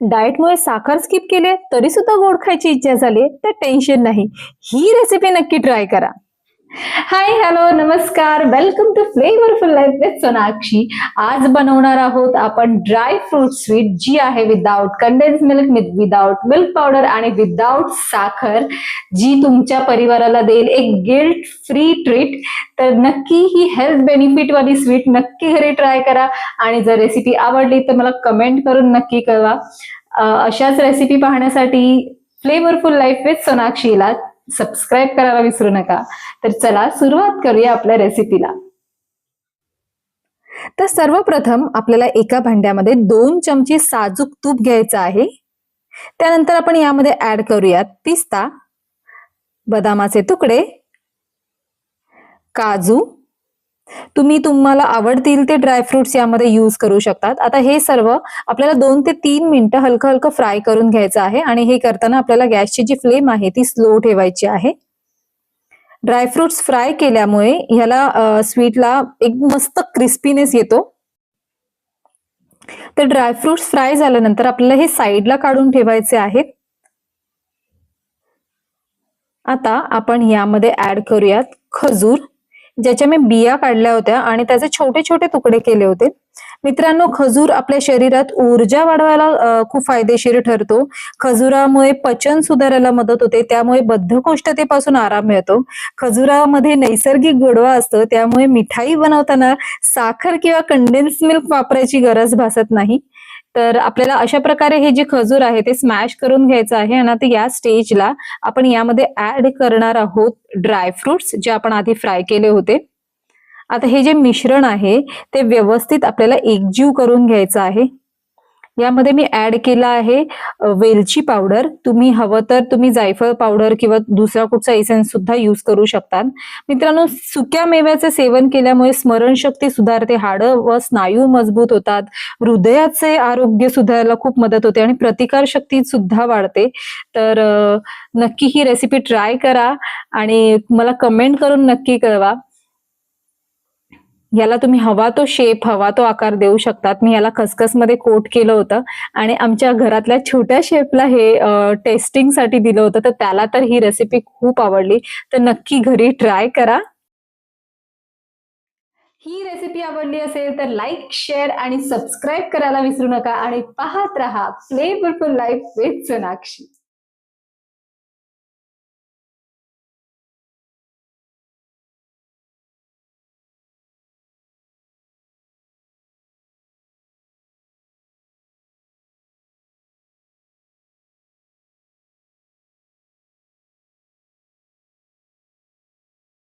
डाएटमुळे साखर स्किप केले तरी सुद्धा गोड खायची इच्छा झाली तर टेन्शन नाही. ही रेसिपी नक्की ट्राय करा. हाय हॅलो नमस्कार. Welcome to flavourful life with Sonakshi आज बनवणार आहोत आपण ड्राय फ्रूट स्वीट जी आहे without condensed milk without milk powder आणि विदाउट साखर जी तुमच्या परिवाराला देईल एक गिल्ट फ्री ट्रीट तर नक्की ही हेल्थ बेनिफिट वाली स्वीट नक्की घरी ट्राय करा. आणि जर रेसिपी आवडली तर मला कमेंट करून नक्की कळवा. अशाच रेसिपी पाहण्यासाठी फ्लेवरफुल लाईफ विथ सोनाक्षीला सबस्क्राईब करायला विसरू नका. तर चला सुरुवात करूया आपल्या रेसिपीला तर सर्वप्रथम आपल्याला एका भांड्यामध्ये दोन चमचे साजूक तूप घ्यायचं आहे. त्यानंतर आपण यामध्ये ऍड करूयात पिस्ता बदामाचे तुकडे काजू तुम्ही तुम्हाला आवडतील ते ड्रायफ्रुट्स यामध्ये यूज करू शकतात. आता हे सर्व आपल्याला दोन ते तीन मिनिटं हलकं हलकं फ्राय करून घ्यायचं आहे आणि हे करताना आपल्याला गॅसची जी फ्लेम आहे ती स्लो ठेवायची आहे. ड्रायफ्रुट्स फ्राय केल्यामुळे ह्याला स्वीटला एक मस्त क्रिस्पीनेस येतो. तर ड्रायफ्रुट्स फ्राय झाल्यानंतर आपल्याला हे साईडला काढून ठेवायचे आहेत. आता आपण यामध्ये ऍड करूयात खजूर. ज्याच्या मी बिया काढल्या होत्या आणि त्याचे छोटे छोटे तुकडे केले होते. मित्रांनो खजूर आपल्या शरीरात ऊर्जा वाढवायला खूप फायदेशीर ठरतो. खजुरामुळे पचन सुधारायला मदत होते त्यामुळे बद्धकोष्ठतेपासून आराम मिळतो. खजुरामध्ये नैसर्गिक गोडवा असतो त्यामुळे मिठाई बनवताना साखर किंवा कंडेन्स मिल्क वापरायची गरज भासत नाही. तर आपल्याला अशा प्रकारे हे जे खजूर आहे ते स्मॅश करून घ्यायचं आहे आणि आता या स्टेजला आपण यामध्ये ऍड करणार आहोत ड्रायफ्रुट्स जे आपण आधी फ्राय केले होते. आता हे जे मिश्रण आहे ते व्यवस्थित आपल्याला एकजीव करून घ्यायचं आहे. यामध्ये मी ऍड केला आहे वेलची पावडर तुम्ही हवं तर तुम्ही जायफळ पावडर किंवा दुसरा कुठचा एसेन्स सुद्धा यूज करू शकता मित्रांनो सुक्या मेव्याचे सेवन केल्यामुळे स्मरणशक्ती सुधारते हाडं व स्नायू मजबूत होतात हृदयाचे आरोग्य सुधारायला खूप मदत होते आणि प्रतिकार शक्ती सुद्धा वाढते. तर नक्की ही रेसिपी ट्राय करा आणि मला कमेंट करून नक्की कळवा. याला तुम्ही हवा तो शेप हवा तो आकार देऊ शकतात. मी याला खसखसमध्ये कोट केलं होतं. आणि आमच्या घरातल्या छोट्या शेपला हे टेस्टिंगसाठी दिलं होतं. तर त्याला तर ही रेसिपी खूप आवडली. तर नक्की घरी ट्राय करा. ही रेसिपी आवडली असेल तर लाईक शेअर आणि सबस्क्राईब करायला विसरू नका. आणि पाहत रहा फ्लेवरफुल लाईफ विथ सोनाक्षी.